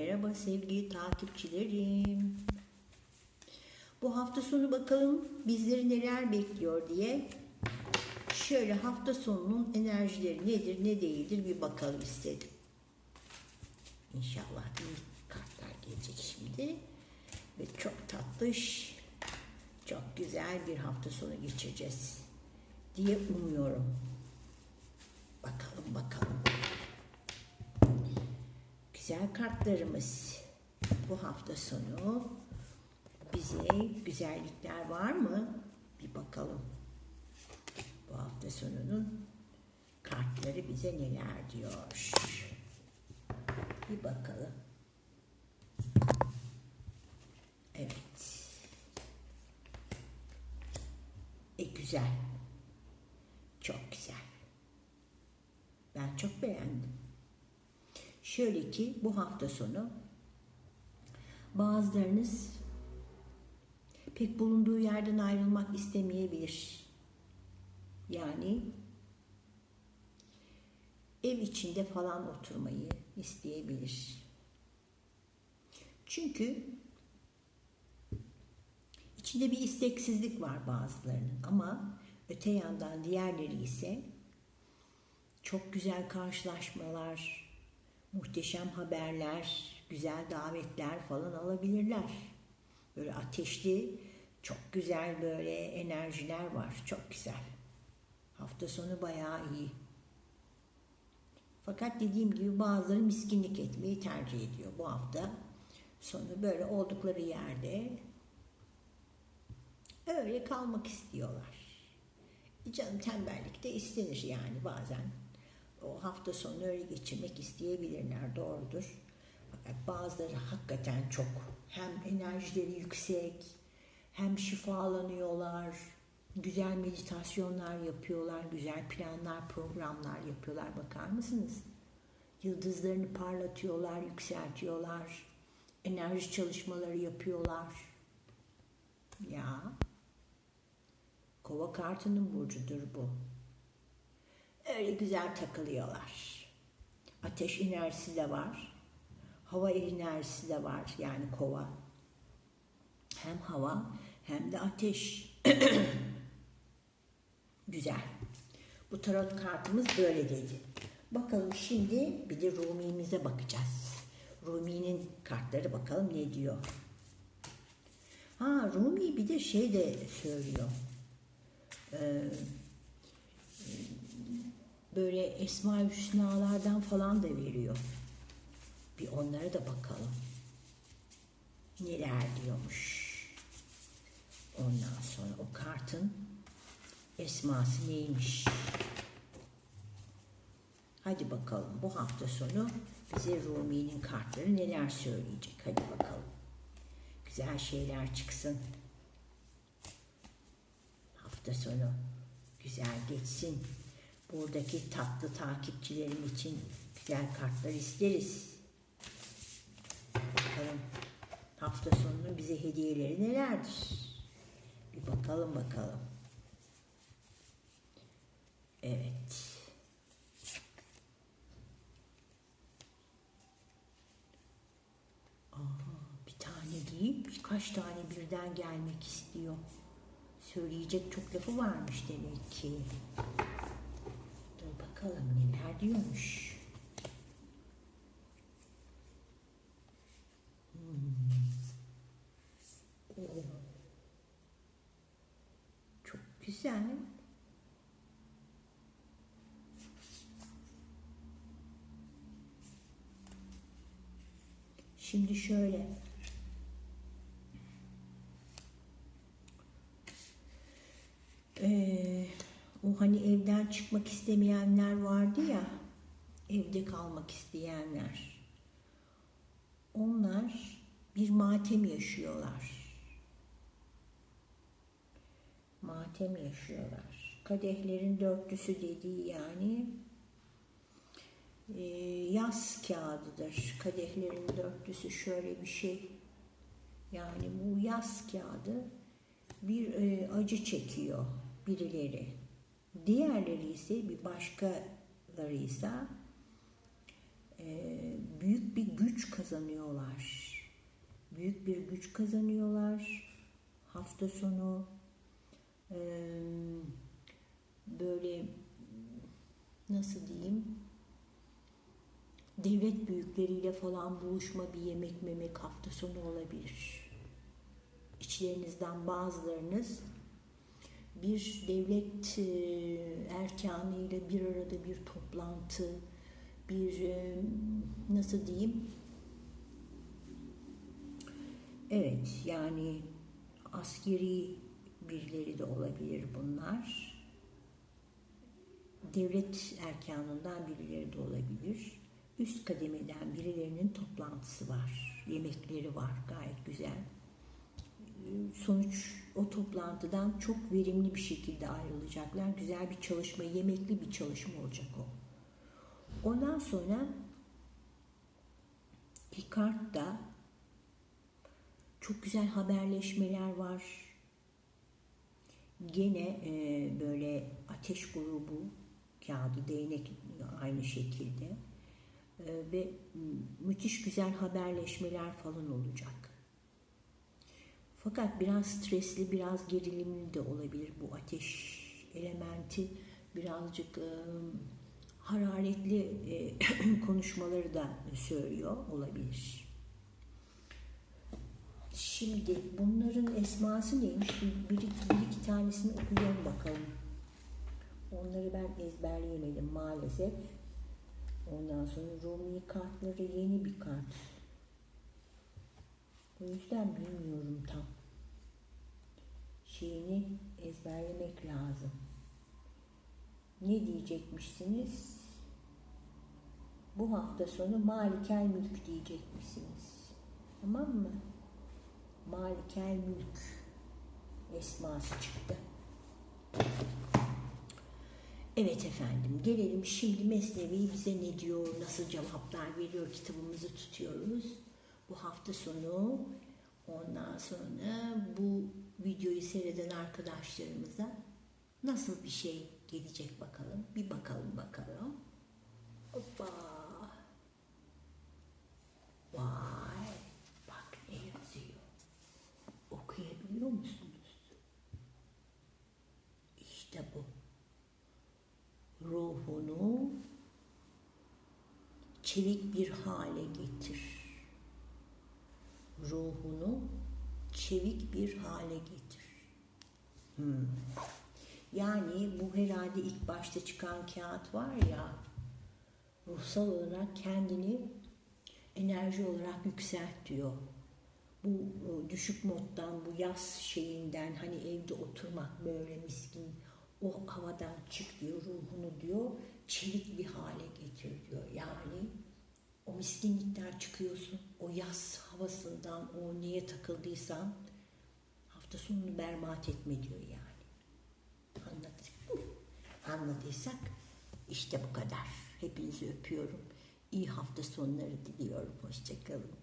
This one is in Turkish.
Merhaba sevgili takipçilerim. Bu hafta sonu bakalım bizleri neler bekliyor diye şöyle hafta sonunun enerjileri nedir ne değildir bir bakalım istedim. İnşallah iyi kartlar gelecek şimdi ve çok tatlış, çok güzel bir hafta sonu geçireceğiz diye umuyorum. Bakalım bakalım. Güzel kartlarımız bu hafta sonu bize güzellikler var mı? Bir bakalım. Bu hafta sonunun kartları bize neler diyor? Bir bakalım. Evet. E güzel. Çok güzel. Ben çok beğendim. Şöyle ki bu hafta sonu bazılarınız pek bulunduğu yerden ayrılmak istemeyebilir. Yani ev içinde falan oturmayı isteyebilir. Çünkü içinde bir isteksizlik var bazılarının ama öte yandan diğerleri ise çok güzel karşılaşmalar, muhteşem haberler, güzel davetler falan alabilirler. Böyle ateşli, çok güzel böyle enerjiler var. Çok güzel. Hafta sonu bayağı iyi. Fakat dediğim gibi bazıları miskinlik etmeyi tercih ediyor bu hafta. Sonu böyle oldukları yerde öyle kalmak istiyorlar. Canım tembellik de istenir yani bazen. O hafta sonu öyle geçirmek isteyebilirler doğrudur. Fakat bazıları hakikaten çok hem enerjileri yüksek hem şifalanıyorlar. Güzel meditasyonlar yapıyorlar, güzel planlar, programlar yapıyorlar. Bakar mısınız? Yıldızlarını parlatıyorlar, yükseltiyorlar. Enerji çalışmaları yapıyorlar. Ya. Kova kartının burcudur bu. Öyle güzel takılıyorlar. Ateş enerjisi de var. Hava enerjisi de var yani kova. Hem hava hem de ateş. Güzel. Bu tarot kartımız böyle dedi. Bakalım şimdi bir de Rumi'mize bakacağız. Rumi'nin kartları bakalım ne diyor. Ha Rumi bir de şey de söylüyor. Ee, böyle Esma-i Hüsna'lardan falan da veriyor. Bir onlara da bakalım. Neler diyormuş. Ondan sonra o kartın esması neymiş? Hadi bakalım bu hafta sonu bize Rumi'nin kartları neler söyleyecek. Hadi bakalım. Güzel şeyler çıksın. Hafta sonu güzel geçsin. Buradaki tatlı takipçilerim için güzel kartlar isteriz. Bakalım hafta sonunun bize hediyeleri nelerdir? Bir bakalım bakalım. Evet. Aa, bir tane değil, birkaç tane birden gelmek istiyor. Söyleyecek çok lafı varmış demek ki. Bakalım neler diyormuş. Hmm. Çok güzel. Şimdi şöyle. Ee, o hani evden çıkmak istemeyenler vardı ya, evde kalmak isteyenler. Onlar bir matem yaşıyorlar. Matem yaşıyorlar. Kadehlerin dörtlüsü dediği yani e, yaz kağıdıdır. Kadehlerin dörtlüsü şöyle bir şey. Yani bu yaz kağıdı bir e, acı çekiyor birileri. Diğerleri ise bir başkaları ise e, büyük bir güç kazanıyorlar. Büyük bir güç kazanıyorlar. Hafta sonu eee, böyle nasıl diyeyim devlet büyükleriyle falan buluşma bir yemek memek hafta sonu olabilir. İçlerinizden bazılarınız bir devlet e, erkanıyla bir arada bir toplantı, bir e, nasıl diyeyim? Evet yani askeri birileri de olabilir bunlar. Devlet erkanından birileri de olabilir. Üst kademeden birilerinin toplantısı var. Yemekleri var gayet güzel sonuç o toplantıdan çok verimli bir şekilde ayrılacaklar. Güzel bir çalışma, yemekli bir çalışma olacak o. Ondan sonra Picard'da çok güzel haberleşmeler var. Gene e, böyle ateş grubu kağıdı, değnek aynı şekilde e, ve müthiş güzel haberleşmeler falan olacak. Fakat biraz stresli, biraz gerilimli de olabilir bu ateş elementi. Birazcık e, hararetli e, konuşmaları da söylüyor olabilir. Şimdi bunların esması neymiş? Bir, bir, bir iki tanesini okuyalım bakalım. Onları ben ezberleyemedim maalesef. Ondan sonra Rumi kartları yeni bir kart. O yüzden bilmiyorum tam. Şeyini ezberlemek lazım. Ne diyecekmişsiniz? Bu hafta sonu Malikel Mülk diyecekmişsiniz. Tamam mı? Malikel Mülk esması çıktı. Evet efendim gelelim şimdi Mesnevi bize ne diyor, nasıl cevaplar veriyor kitabımızı tutuyoruz bu hafta sonu ondan sonra bu videoyu seyreden arkadaşlarımıza nasıl bir şey gelecek bakalım. Bir bakalım bakalım. Hoppa. Vay. Bak ne yazıyor. Okuyabiliyor musunuz? İşte bu. Ruhunu çevik bir hale getir ruhunu çevik bir hale getir. Hmm. Yani bu herhalde ilk başta çıkan kağıt var ya, ruhsal olarak kendini enerji olarak yükselt diyor. Bu düşük moddan, bu yaz şeyinden hani evde oturmak böyle miskin, o havadan çık diyor, ruhunu diyor, çevik bir hale getir diyor. Yani o miskinlikten çıkıyorsun. O yaz havasından, o niye takıldıysan hafta sonunu berbat etme diyor yani. Anladık. Anladıysak işte bu kadar. Hepinizi öpüyorum. İyi hafta sonları diliyorum. Hoşçakalın.